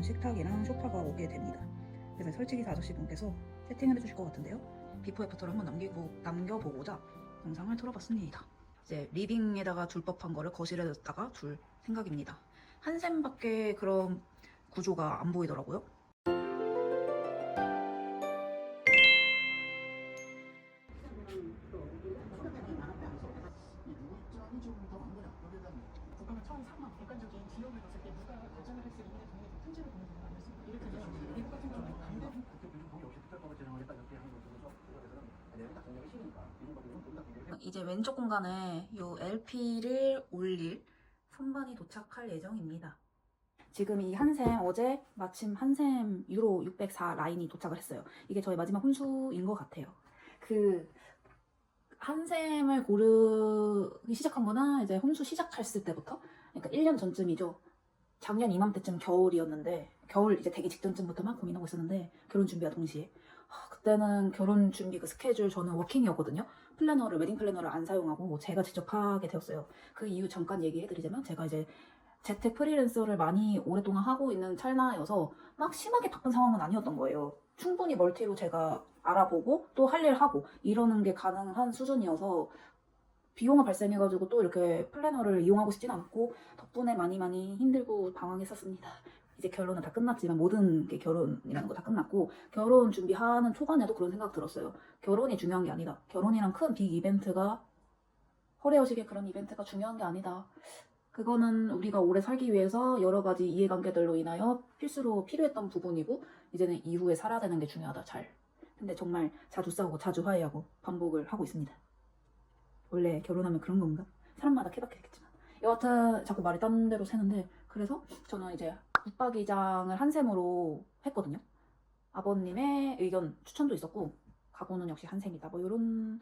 이런 식탁이랑 소파가 오게 됩니다. 그래서 설치기사 아저씨 분께서 세팅을 해주실 것 같은데요. 비포 애프터를 한번 남기고, 남겨보고자 영상을 틀어봤습니다. 이제 리빙에다가 둘 법한 거를 거실에다가 둘 생각입니다. 한 셈밖에 그런 구조가 안 보이더라고요. 이제 왼쪽 공간에 이 LP를 올릴 선반이 도착할 예정입니다. 지금 이 한샘 어제 마침 한샘 유로 604 라인이 도착을 했어요. 이게 저의 마지막 혼수인 것 같아요. 그 한샘을 고르기 시작한 거나 이제 혼수 시작했을 때부터 그러니까 1년 전쯤이죠. 작년 이맘때쯤 겨울이었는데 겨울 이제 되기 직전쯤부터 막 고민하고 있었는데 결혼 준비와 동시에 하, 그때는 결혼 준비 그 스케줄 저는 워킹이었거든요. 플래너를 웨딩 플래너를 안 사용하고 제가 직접 하게 되었어요. 그 이유 잠깐 얘기해드리자면 제가 이제 재택 프리랜서를 많이 오랫동안 하고 있는 찰나여서 막 심하게 바쁜 상황은 아니었던 거예요. 충분히 멀티로 제가 알아보고 또 할 일 하고 이러는 게 가능한 수준이어서 비용을 발생해가지고 또 이렇게 플래너를 이용하고 싶진 않고 덕분에 많이 많이 힘들고 방황했었습니다. 이제 결론은 다 끝났지만 모든 게 결혼이라는 거 다 끝났고 결혼 준비하는 초반에도 그런 생각 들었어요. 결혼이 중요한 게 아니다. 결혼이란 큰 빅 이벤트가 허례허식의 그런 이벤트가 중요한 게 아니다. 그거는 우리가 오래 살기 위해서 여러 가지 이해관계들로 인하여 필수로 필요했던 부분이고 이제는 이후에 살아야 되는 게 중요하다. 잘. 근데 정말 자주 싸우고 자주 화해하고 반복을 하고 있습니다. 원래 결혼하면 그런 건가? 사람마다 케바케겠지만. 여하튼 자꾸 말이 딴 데로 새는데 그래서 저는 이제 붙박이장을 한샘으로 했거든요. 아버님의 의견 추천도 있었고 가구는 역시 한샘이다. 뭐 이런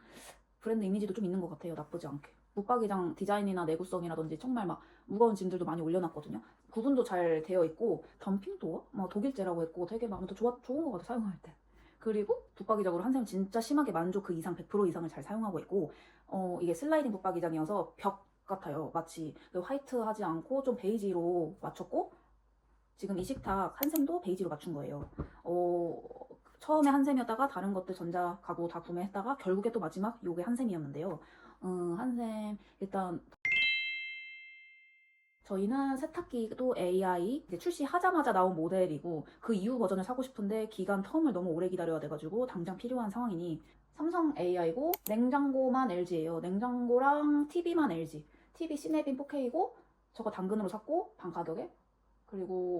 브랜드 이미지도 좀 있는 것 같아요. 나쁘지 않게. 붙박이장 디자인이나 내구성이라든지 정말 막 무거운 짐들도 많이 올려놨거든요. 구분도 잘 되어 있고 덤핑 도어, 뭐 독일제라고 했고 되게 막 아무튼 좋아, 좋은 것 같아 사용할 때. 그리고 붙박이장으로 한샘 진짜 심하게 만족 그 이상 100% 이상을 잘 사용하고 있고 어 이게 슬라이딩 붙박이장이어서 벽 같아요. 마치 그 화이트하지 않고 좀 베이지로 맞췄고 지금 이 식탁 한샘도 베이지로 맞춘 거예요. 어 처음에 한샘이었다가 다른 것들 전자 가구 다 구매했다가 결국에 또 마지막 요게 한샘이었는데요. 음, 한샘 일단 저희는 세탁기도 AI 출시하자마자 나온 모델이고 그 이후 버전을 사고 싶은데 기간 텀을 너무 오래 기다려야 돼가지고 당장 필요한 상황이니 삼성 AI고 냉장고만 LG예요. 냉장고랑 TV만 LG. TV 시네빈 4K고 저거 당근으로 샀고 반 가격에 그리고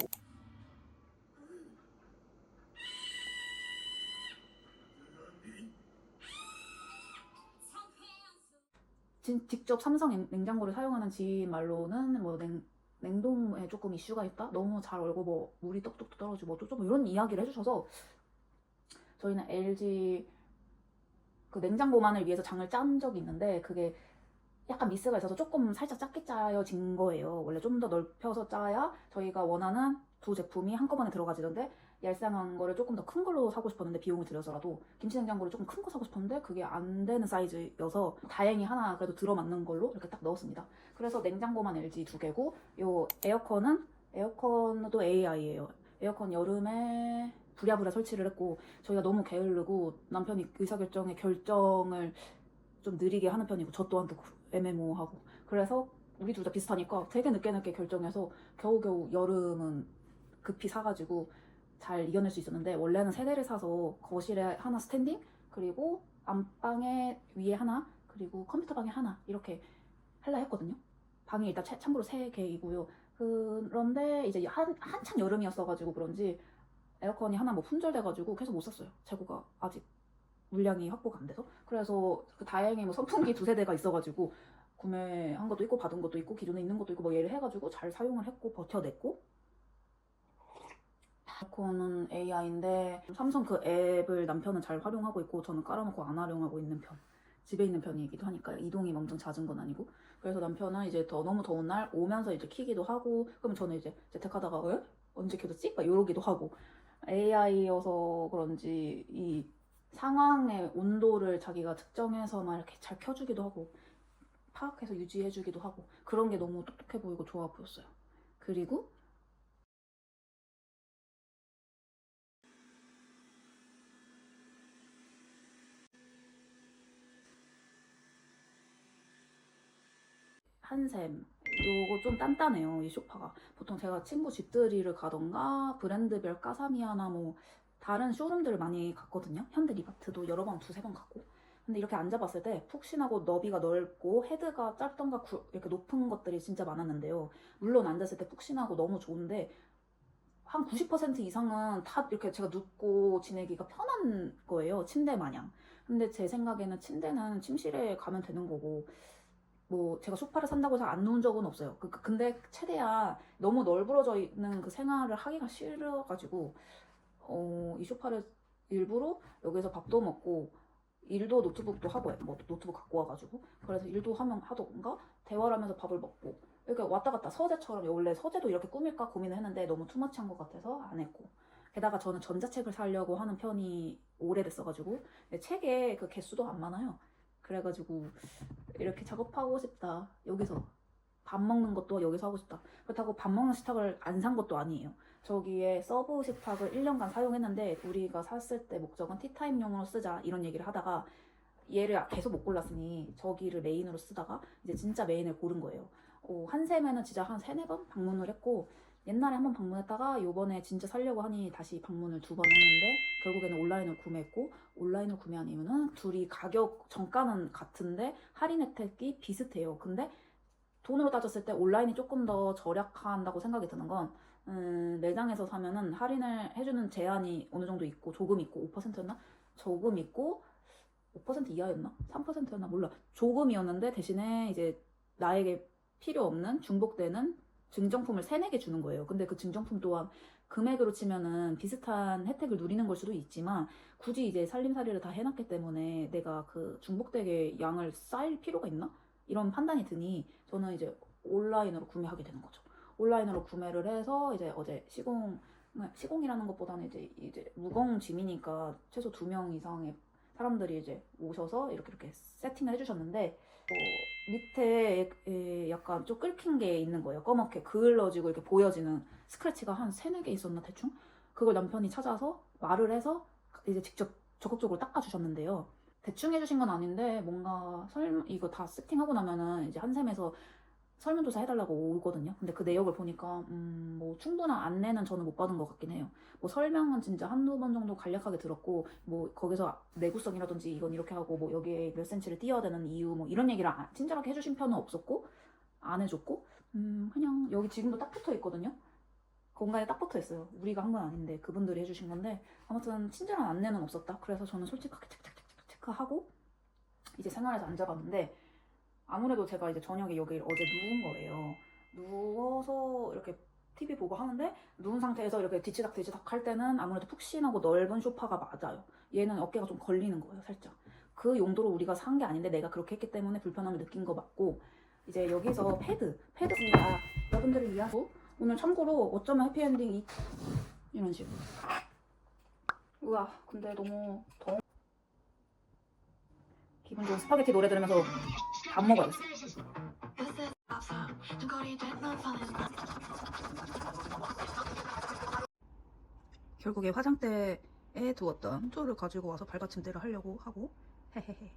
진- 직접 삼성 냉- 냉장고를 사용하는 지인 말로는 뭐 냉, 냉동에 조금 이슈가 있다? 너무 잘 얼고 뭐 물이 똑똑 떨어지고 뭐좀 이런 이야기를 해주셔서 저희는 LG 그 냉장고만을 위해서 장을 짠 적이 있는데 그게 약간 미스가 있어서 조금 살짝 작게 짜여진 거예요. 원래 좀 더 넓혀서 짜야 저희가 원하는 두 제품이 한꺼번에 들어가지던데 얄쌍한 거를 조금 더 큰 걸로 사고 싶었는데 비용을 들여서라도 김치냉장고를 조금 큰 거 사고 싶었는데 그게 안 되는 사이즈여서 다행히 하나 그래도 들어맞는 걸로 이렇게 딱 넣었습니다. 그래서 냉장고만 LG 두 개고 요 에어컨은 에어컨도 AI예요. 에어컨 여름에 부랴부랴 설치를 했고 저희가 너무 게으르고 남편이 의사결정의 결정을 좀 느리게 하는 편이고 저 또한 또 애매모호하고 그래서 우리 둘 다 비슷하니까 되게 늦게 늦게 결정해서 겨우겨우 여름은 급히 사가지고 잘 이겨낼 수 있었는데 원래는 세 대를 사서 거실에 하나 스탠딩 그리고 안방에 위에 하나 그리고 컴퓨터 방에 하나 이렇게 할라 했거든요. 방이 일단 차- 참고로 세 개이고요. 그런데 이제 한 한창 여름이었어가지고 그런지 에어컨이 하나 뭐 품절돼가지고 계속 못 샀어요. 재고가 아직 물량이 확보가 안 돼서 그래서 그 다행히 뭐 선풍기 두세 대가 있어가지고 구매한 것도 있고 받은 것도 있고 기존에 있는 것도 있고 뭐 얘를 해가지고 잘 사용을 했고 버텨냈고 에어컨은 AI인데 삼성 그 앱을 남편은 잘 활용하고 있고 저는 깔아놓고 안 활용하고 있는 편 집에 있는 편이기도 하니까 이동이 엄청 잦은 건 아니고 그래서 남편은 이제 더 너무 더운 날 오면서 이제 키기도 하고 그럼 저는 이제 재택하다가 에? 언제 켜졌지? 막 이러기도 하고 AI여서 그런지 이 상황의 온도를 자기가 측정해서 막 이렇게 잘 켜주기도 하고 파악해서 유지해주기도 하고 그런 게 너무 똑똑해 보이고 좋아 보였어요. 그리고 한샘 요거 좀 단단해요 이 소파가 보통 제가 친구 집들이를 가던가 브랜드별 까사미아나 뭐 다른 쇼룸들을 많이 갔거든요. 현대 리바트도 여러 번 두세 번 갔고. 근데 이렇게 앉아봤을 때 푹신하고 너비가 넓고 헤드가 짧던가 구- 이렇게 높은 것들이 진짜 많았는데요. 물론 앉았을 때 푹신하고 너무 좋은데 한 90% 이상은 다 이렇게 제가 눕고 지내기가 편한 거예요 침대 마냥. 근데 제 생각에는 침대는 침실에 가면 되는 거고 뭐 제가 소파를 산다고 해서 안 누운 적은 없어요. 그- 그- 근데 최대한 너무 널브러져 있는 그 생활을 하기가 싫어가지고 어, 이 소파를 일부러 여기서 밥도 먹고 일도 노트북도 하고 뭐 노트북 갖고 와가지고 그래서 일도 하면 하던가 대화를 하면서 밥을 먹고 이렇게 왔다 갔다 서재처럼 원래 서재도 이렇게 꾸밀까 고민을 했는데 너무 투머치한 것 같아서 안 했고 게다가 저는 전자책을 사려고 하는 편이 오래됐어가지고 책에 그 개수도 안 많아요. 그래가지고 이렇게 작업하고 싶다. 여기서 밥 먹는 것도 여기서 하고 싶다. 그렇다고 밥 먹는 식탁을 안 산 것도 아니에요. 저기에 서브 식탁을 1년간 사용했는데 우리가 샀을 때 목적은 티타임용으로 쓰자 이런 얘기를 하다가 얘를 계속 못 골랐으니 저기를 메인으로 쓰다가 이제 진짜 메인을 고른 거예요. 어, 한샘에는 진짜 한 세네 번 방문을 했고 옛날에 한 번 방문했다가 요번에 진짜 살려고 하니 다시 방문을 두 번 했는데 결국에는 온라인으로 구매했고 온라인으로 구매한 이유는 둘이 가격 정가는 같은데 할인 혜택이 비슷해요. 근데 돈으로 따졌을 때 온라인이 조금 더 절약한다고 생각이 드는 건 음, 매장에서 사면은 할인을 해주는 제한이 어느 정도 있고 조금 있고 5%였나? 조금 있고 5% 이하였나? 3%였나? 몰라. 조금이었는데 대신에 이제 나에게 필요 없는 중복되는 증정품을 3, 4개 주는 거예요. 근데 그 증정품 또한 금액으로 치면은 비슷한 혜택을 누리는 걸 수도 있지만 굳이 이제 살림살이를 다 해놨기 때문에 내가 그 중복되게 양을 쌓일 필요가 있나? 이런 판단이 드니 저는 이제 온라인으로 구매하게 되는 거죠. 온라인으로 구매를 해서 이제 어제 시공 시공이라는 것보다는 이제 이제 무거운 짐이니까 최소 두 명 이상의 사람들이 이제 오셔서 이렇게 이렇게 세팅을 해주셨는데 어, 밑에 에, 약간 좀 끓긴 게 있는 거예요. 검게 그을러지고 이렇게 보여지는 스크래치가 한 세네 개 있었나 대충? 그걸 남편이 찾아서 말을 해서 이제 직접 적극적으로 닦아주셨는데요. 대충 해주신 건 아닌데 뭔가 설 이거 다 세팅하고 나면은 이제 한샘에서 설문조사 해달라고 오거든요. 근데 그 내역을 보니까 음, 뭐 충분한 안내는 저는 못 받은 것 같긴 해요. 뭐 설명은 진짜 한두 번 정도 간략하게 들었고 뭐 거기서 내구성이라든지 이건 이렇게 하고 뭐 여기에 몇 센치를 띄워야 되는 이유 뭐 이런 얘기를 안- 친절하게 해주신 편은 없었고 안 해줬고 음 그냥 여기 지금도 딱 붙어 있거든요. 공간에 딱 붙어 있어요. 우리가 한 건 아닌데 그분들이 해주신 건데 아무튼 친절한 안내는 없었다. 그래서 저는 솔직하게 체크 체크하고 이제 생활에서 앉아봤는데 아무래도 제가 이제 저녁에 여기 어제 누운 거예요. 누워서 이렇게 TV 보고 하는데 누운 상태에서 이렇게 뒤치닥 뒤치닥 할 때는 아무래도 푹신하고 넓은 소파가 맞아요. 얘는 어깨가 좀 걸리는 거예요, 살짝. 그 용도로 우리가 산 게 아닌데 내가 그렇게 했기 때문에 불편함을 느낀 거 맞고 이제 여기서 패드, 패드가 여러분들을 위하고 오늘 참고로 어쩌면 해피엔딩 이 이런 식으로. 우와, 근데 너무 더워. 좋은 스파게티 노래 들으면서 밥 먹어야겠어. 결국에 화장대에 두었던 툴을 가지고 와서 발받침대를 하려고 하고 헤헤헤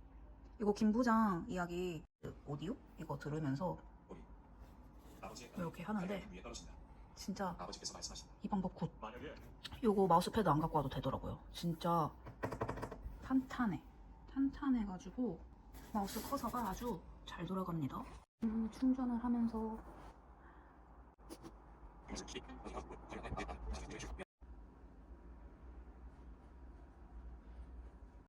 이거 김 부장 이야기 그 오디오 이거 들으면서 이렇게 하는데 진짜. 이 방법 굿 요거 마우스패드 안 갖고 와도 되더라고요 진짜 탄탄해 탄탄해가지고 마우스 커서가 아주 잘 돌아갑니다. 음, 충전을 하면서